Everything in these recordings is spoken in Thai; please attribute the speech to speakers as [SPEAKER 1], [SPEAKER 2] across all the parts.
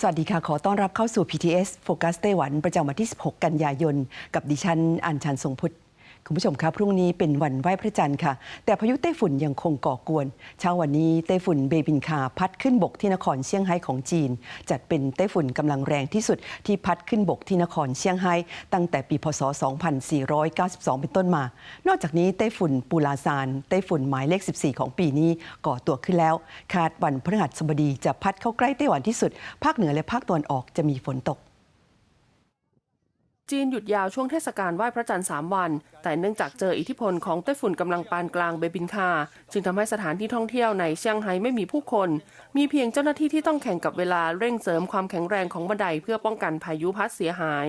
[SPEAKER 1] สวัสดีค่ะ ขอต้อนรับเข้าสู่ PTS โฟกัสไต้หวัน ประจำวันที่ 16 กันยายน กับดิฉันอัญชันทรงพุทธ คุณผู้ชมครับพรุ่งนี้เป็นวันไหว้พระจันทร์ค่ะ แต่พายุไต้ฝุ่นยังคงก่อกวน เช้าวันนี้ไต้ฝุ่นเบบินคาพัดขึ้นบกที่นครเซี่ยงไฮ้ของจีน จัดเป็นไต้ฝุ่นกำลังแรงที่สุดที่พัดขึ้นบกที่นครเซี่ยงไฮ้ตั้งแต่ปีพศ 2492 เป็นต้นมา นอกจากนี้ไต้ฝุ่นปูลาซานไต้ฝุ่นหมายเลข 14 ของปีนี้ก่อตัวขึ้นแล้ว คาดวันพฤหัสบดีจะพัดเข้าใกล้ไต้หวันที่สุด ภาคเหนือและภาคตะวันออกจะมีฝนตก
[SPEAKER 2] จีนหยุดยาวช่วงเทศกาลไหว้พระจันทร์3วัน แต่เนื่องจากเจออิทธิพลของไต้ฝุ่นกำลังปานกลางเบบินคา จึงทำให้สถานที่ท่องเที่ยวในเซี่ยงไฮ้ไม่มีผู้คน มีเพียงเจ้าหน้าที่ที่ต้องแข่งกับเวลาเร่งเสริมความแข็งแรงของบันไดเพื่อป้องกันพายุพัดเสียหาย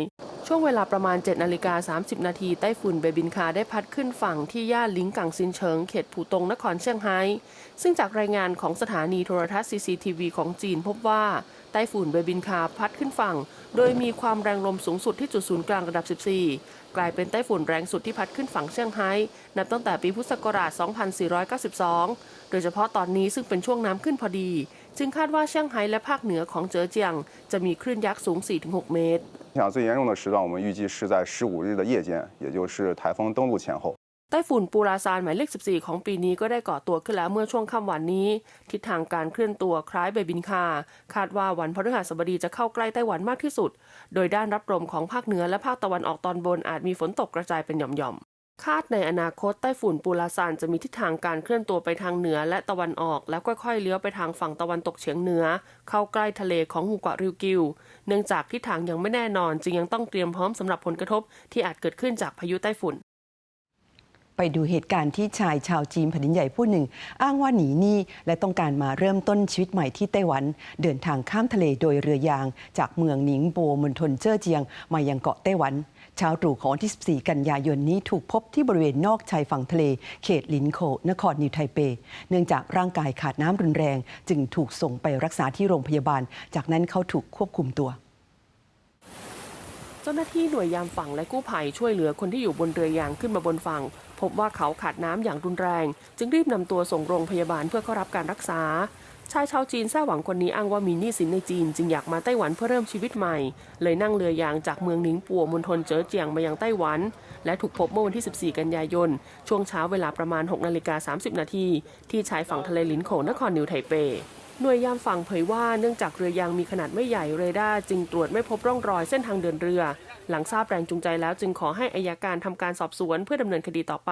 [SPEAKER 2] ช่วงเวลาประมาณ7นาฬิกา30 นาทีไต้ฝุ่นเบบินคาได้พัดขึ้นฝั่งที่ย่านลิงกังซินเฉิงเขตผู่ตงนครเซี่ยงไฮ้ซึ่งจากรายงานของสถานีโทรทัศน์ CCTV ของจีนพบว่าไต้ฝุ่นเบบินคาพัดขึ้นฝั่ง โดยมีความแรงลมสูงสุดที่จุดศูนย์กลางระดับ 14 กลายเป็นไต้ฝุ่นแรงสุดที่พัดขึ้นฝั่งเซี่ยงไฮ้นับตั้งแต่ปีพุทธศักราช 2492 โดยเฉพาะตอนนี้ซึ่งเป็นช่วงน้ำขึ้นพอดี จึงคาดว่าเซี่ยงไฮ้และภาคเหนือของเจ๋อเจียง จะมีคลื่นยักษ์สูง 4-6 เมตร
[SPEAKER 3] 影响最严重的时段，我们预计是在十五日的夜间，也就是台风登陆前后。
[SPEAKER 2] ไต้ฝุ่นปูราซานหมายเลข 14 ของปีนี้ก็ได้ก่อตัวขึ้นแล้วเมื่อช่วงค่ำวันนี้ ทิศทางการเคลื่อนตัวคล้ายเบบินคา คาดว่าวันพฤหัสบดีจะเข้าใกล้ไต้หวันมากที่สุด โดยด้านรับลมของภาคเหนือและภาคตะวันออกตอนบนอาจมีฝนตกกระจายเป็นหย่อมๆ คาดในอนาคตไต้ฝุ่นปูราซานจะมีทิศทางการเคลื่อนตัวไปทางเหนือและตะวันออก แล้วค่อยๆเลี้ยวไปทางฝั่งตะวันตกเฉียงเหนือ เข้าใกล้ทะเลของหมู่เกาะริวกิว เนื่องจากทิศทางยังไม่แน่นอนจึงยังต้องเตรียมพร้อมสำหรับผลกระทบที่อาจเกิดขึ้นจากพายุไต้ฝุ่น
[SPEAKER 1] ไปดูเหตุการณ์ที่ชายชาวจีนแผ่นดินใหญ่ผู้หนึ่ง อ้างว่าหนีหนี้และต้องการมาเริ่มต้นชีวิตใหม่ที่ไต้หวัน เดินทางข้ามทะเลโดยเรือยาง จากเมืองหนิงโบมณฑลเจ้อเจียง มายังเกาะไต้หวันเช้าตรู่ของวันที่ 14 กันยายนนี้ถูกพบที่บริเวณนอกชายฝั่งทะเล เขตลินโคนครนิวไทเป เนื่องจากร่างกายขาดน้ำรุนแรง จึงถูกส่งไปรักษาที่โรงพยาบาล จากนั้นเขาถูกควบคุมตัว
[SPEAKER 2] จ้าหน้าที่หน่วยยามฝั่งและกู้ภัยช่วยเหลือคนที่อยู่บนเรือยางขึ้นมาบนฝั่ง พบว่าเขาขาดน้ำอย่างรุนแรง จึงรีบนำตัวส่งโรงพยาบาลเพื่อเข้ารับการรักษา ชายชาวจีนแท้หวังคนนี้อ้างว่ามีหนี้สินในจีน จึงอยากมาไต้หวันเพื่อเริ่มชีวิตใหม่ เลยนั่งเรือยางจากเมืองหนิงปัวมณฑลเจ๋อเจียงมายังไต้หวัน และถูกพบเมื่อวันที่ 14 กันยายน ช่วงเช้าเวลาประมาณ6นาฬิกา30นาทีที่ชายฝั่งทะเลลินโขนครนิวไทเป หน่วยยามฝั่งเผยว่าเนื่องจากเรือยางมีขนาดไม่ใหญ่เรดาร์จึงตรวจไม่พบร่องรอยเส้นทางเดินเรือ หลังทราบแรงจูงใจแล้วจึงขอให้อายการทำการสอบสวนเพื่อดำเนินคดีต่อไป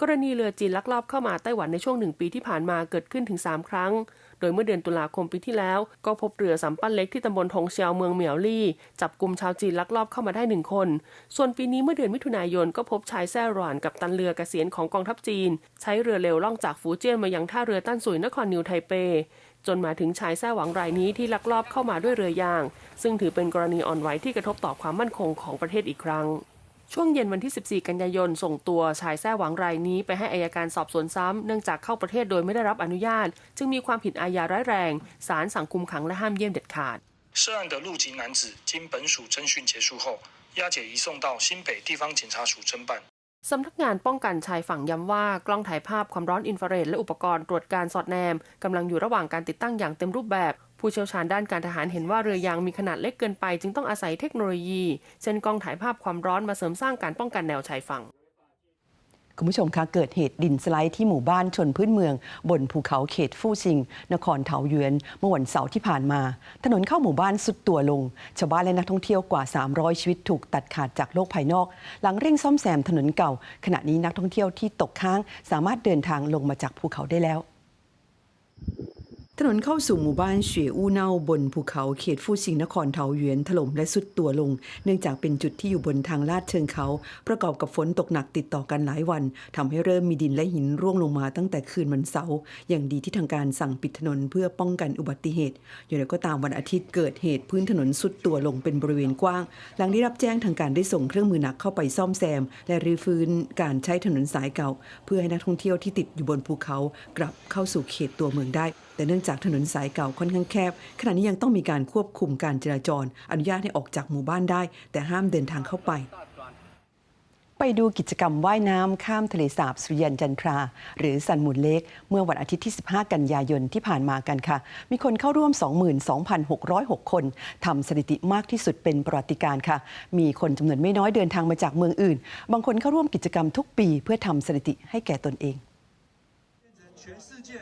[SPEAKER 2] กรณีเรือจีนลักลอบเข้ามาไต้หวันในช่วงหนึ่งปีที่ผ่านมาเกิดขึ้นถึง 3 ครั้ง โดยเมื่อเดือนตุลาคมปีที่แล้ว ก็พบเรือสำปั้นเล็กที่ตำบลทงเชียวเมืองเหมียวลี่ จับกลุ่มชาวจีนลักลอบเข้ามาได้หนึ่งคน ส่วนปีนี้เมื่อเดือนมิถุนายนก็พบชายแซ่หรานกับตันเรือกเกษียณของกองทัพจีน ใช้เรือเร็วล่องจากฟูเจี้ยนมายังท่าเรือตั้นสุยนครนิวไทเปจนมาถึงชายแท้หวังรายนี้ที่ลักลอบเข้ามาด้วยเรือยาง ซึ่งถือเป็นกรณีอ่อนไหวที่กระทบต่อความมั่นคงของประเทศอีกครั้ง ช่วงเย็นวันที่ 14 กันยายน ส่งตัวชายแท้หวังรายนี้ไปให้อายการสอบสวนซ้ำเนื่องจากเข้าประเทศโดยไม่ได้รับอนุญาต จึงมีความผิดอาญาร้ายแรงศาลสั่งคุมขังและห้ามเยี่ยมเด็ดขาด
[SPEAKER 4] 涉案的陆籍男子经本署侦讯结束后，押解移送到新北地方检察署侦办。
[SPEAKER 2] สำนักงานป้องกันชายฝั่งย้ำว่ากล้องถ่ายภาพความร้อนอินฟราเรดและอุปกรณ์ตรวจการสอดแนมกำลังอยู่ระหว่างการติดตั้งอย่างเต็มรูปแบบ ผู้เชี่ยวชาญด้านการทหารเห็นว่าเรือยางมีขนาดเล็กเกินไป จึงต้องอาศัยเทคโนโลยี เช่นกล้องถ่ายภาพความร้อนมาเสริมสร้างการป้องกันแนวชายฝั่ง
[SPEAKER 1] คุณผู้ชมคะเกิดเหตุดินสไลด์ที่หมู่บ้านชนพื้นเมือง บนภูเขาเขตฟู่ซิง นครเถาหยวนเมื่อวันเสาร์ที่ผ่านมา ถนนเข้าหมู่บ้านสุดตัวลง ชาวบ้านและนักท่องเที่ยวกว่า 300 ชีวิตถูกตัดขาดจากโลกภายนอก หลังเร่งซ่อมแซมถนนเก่า ขณะนี้นักท่องเที่ยวที่ตกค้าง สามารถเดินทางลงมาจากภูเขาได้แล้ว ถนนเข้าสู่หมู่บ้านเฉวยอู้เน่าบนภูเขาเขตฟู่ซิงนครเทาหยวนถล่มและสุดตัวลง เนื่องจากเป็นจุดที่อยู่บนทางลาดเชิงเขา ประกอบกับฝนตกหนักติดต่อกันหลายวันทำให้เริ่มมีดินและหินร่วงลงมาตั้งแต่คืนวันเสาร์อย่างดีที่ทางการสั่งปิดถนนเพื่อป้องกันอุบัติเหตุอย่างไรก็ตามวันอาทิตย์เกิดเหตุพื้นถนนสุดตัวลงเป็นบริเวณกว้าง หลังได้รับแจ้งทางการได้ส่งเครื่องมือหนักเข้าไปซ่อมแซม และรื้อฟื้นการใช้ถนนสายเก่า เพื่อให้นักท่องเที่ยวที่ติดอยู่บนภูเขา กลับเข้าสู่เขตตัวเมืองได้ แต่เนื่องจากถนนสายเก่าค่อนข้างแคบ ขณะนี้ยังต้องมีการควบคุมการจราจร อนุญาตให้ออกจากหมู่บ้านได้ แต่ห้ามเดินทางเข้าไป ไปดูกิจกรรมว่ายน้ำข้ามทะเลสาบสุริยันจันทรา หรือสันมูลเล็กเมื่อวันอาทิตย์ที่ 15 กันยายนที่ผ่านมากันค่ะ มีคนเข้าร่วม 22,606 คนทำสถิติมากที่สุดเป็นประวัติการค่ะ มีคนจำนวนไม่น้อยเดินทางมาจากเมืองอื่น บางคนเข้าร่วมกิจกรรมทุกปี เพื่อทำสถิติให้แก่ตนเอง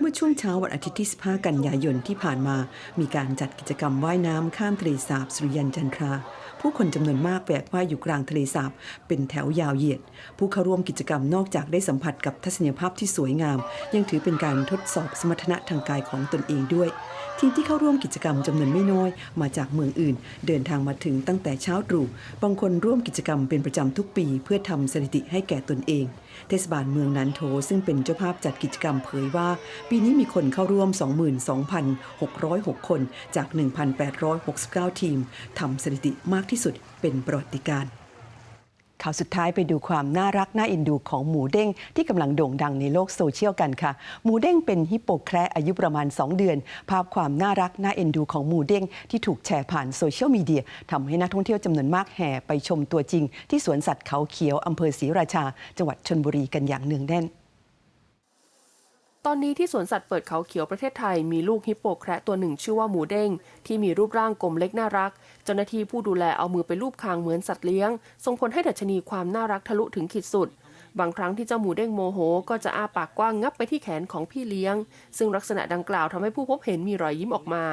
[SPEAKER 1] เมื่อช่วงเช้าวันอาทิตย์ที่ 15 กันยายนที่ผ่านมา มีการจัดกิจกรรมว่ายน้ำข้ามทะเลสาบสุริยันจันทรา ผู้คนจำนวนมากแวกว่ายอยู่กลางทะเลสาบเป็นแถวยาวเหยียด ผู้เข้าร่วมกิจกรรมนอกจากได้สัมผัสกับทัศนียภาพที่สวยงาม ยังถือเป็นการทดสอบสมรรถนะทางกายของตนเองด้วย ทีมที่เข้าร่วมกิจกรรมจำนวนไม่น้อย มาจากเมืองอื่น เดินทางมาถึงตั้งแต่เช้าตรู่บางคนร่วมกิจกรรมเป็นประจำทุกปี เพื่อทำสถิติให้แก่ตนเองเทศบาลเมืองนันโถซึ่งเป็นเจ้าภาพจัดกิจกรรมเผยว่า ปีนี้มีคนเข้าร่วม 22,606 คนจาก 1,869 ทีมทำสถิติมากที่สุดเป็นประวัติการณ์ ข่าวสุดท้ายไปดูความน่ารักน่าเอ็นดูของหมูเด้งที่กำลังโด่งดังในโลกโซเชียลกันค่ะ หมูเด้งเป็นฮิปโปแคระอายุประมาณ 2 เดือน ภาพความน่ารักน่าเอ็นดูของหมูเด้งที่ถูกแชร์ผ่านโซเชียลมีเดียทำให้นักท่องเที่ยวจำนวนมากแห่ไปชมตัวจริง ที่สวนสัตว์เขาเขียวอำเภอศรีราชา จังหวัดชนบุรีกันอย่างเนืองแน่น
[SPEAKER 2] ตอนนี้ที่สวนสัตว์เปิดเขาเขียวประเทศไทยมีลูกฮิปโปแคระตัวหนึ่งชื่อว่าหมูเด้ง ที่มีรูปร่างกลมเล็กน่ารัก เจ้าหน้าที่ผู้ดูแลเอามือไปลูบคางเหมือนสัตว์เลี้ยง ส่งผลให้ดัชนีความน่ารักทะลุถึงขีดสุด บางครั้งที่เจ้าหมูเด้งโมโห ก็จะอ้าปากกว้างงับไปที่แขนของพี่เลี้ยง ซึ่งลักษณะดังกล่าวทำให้ผู้พบเห็นมีรอยยิ้มออกมา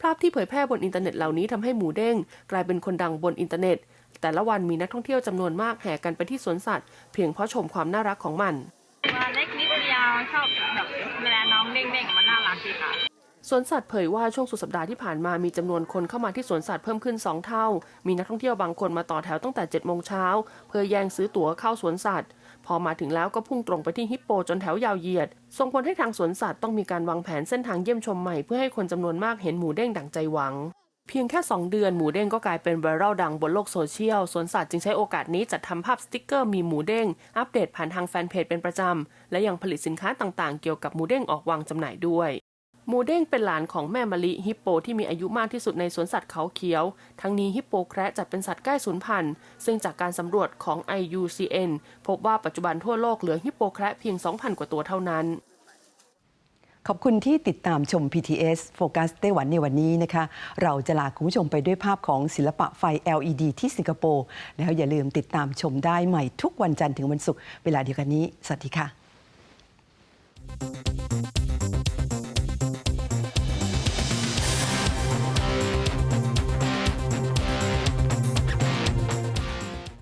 [SPEAKER 2] ภาพที่เผยแพร่บนอินเทอร์เน็ตเหล่านี้ทำให้หมูเด้ง กลายเป็นคนดังบนอินเทอร์เน็ต แต่ละวันมีนักท่องเที่ยวจำนวนมากแห่กันไปที่สวนสัตว์ เพียงเพราะชมความน่ารักของมัน
[SPEAKER 5] ตัวเล็กนิดเดียวชอบ แบบเวลาน้องเด้งๆมันน่ารักดีค่ะ
[SPEAKER 2] สวนสัตว์เผยว่าช่วงสุดสัปดาห์ที่ผ่านมามีจำนวนคนเข้ามาที่สวนสัตว์เพิ่มขึ้น 2 เท่า มีนักท่องเที่ยวบางคนมาต่อแถวตั้งแต่7โมงเช้าเพื่อแย่งซื้อตั๋วเข้าสวนสัตว์ พอมาถึงแล้วก็พุ่งตรงไปที่ฮิปโปจนแถวยาวเหยียด ส่งผลให้ทางสวนสัตว์ต้องมีการวางแผนเส้นทางเยี่ยมชมใหม่เพื่อให้คนจำนวนมากเห็นหมูเด้งดั่งใจหวัง เพียงแค่ 2 เดือนหมูเด้งก็กลายเป็นไวรัลดังบนโลกโซเชียล สวนสัตว์จึงใช้โอกาสนี้จัดทำภาพสติกเกอร์มีหมูเด้ง อัปเดตผ่านทางแฟนเพจเป็นประจำ และยังผลิตสินค้าต่างๆ เกี่ยวกับหมูเด้งออกวางจำหน่ายด้วยหมูเด้งเป็นหลานของแม่มะลิฮิปโปที่มีอายุมากที่สุดในสวนสัตว์เขาเขียว ทั้งนี้ฮิปโปแคระจัดเป็นสัตว์ใกล้สูญพันธุ์ ซึ่งจากการสำรวจของ IUCN พบว่าปัจจุบันทั่วโลกเหลือฮิปโปแคระเพียง 2,000 กว่าตัวเท่านั้น
[SPEAKER 1] ขอบคุณที่ติดตามชม PTS โฟกัสไต้หวันในวันนี้นะคะ เราจะลาคุณผู้ชมไปด้วยภาพของศิลปะไฟ LED ที่สิงคโปร์แล้วอย่าลืมติดตามชมได้ใหม่ทุกวันจันทร์ถึงวันศุกร์เวลาเดียวกันนี้ สวัสดีค่ะ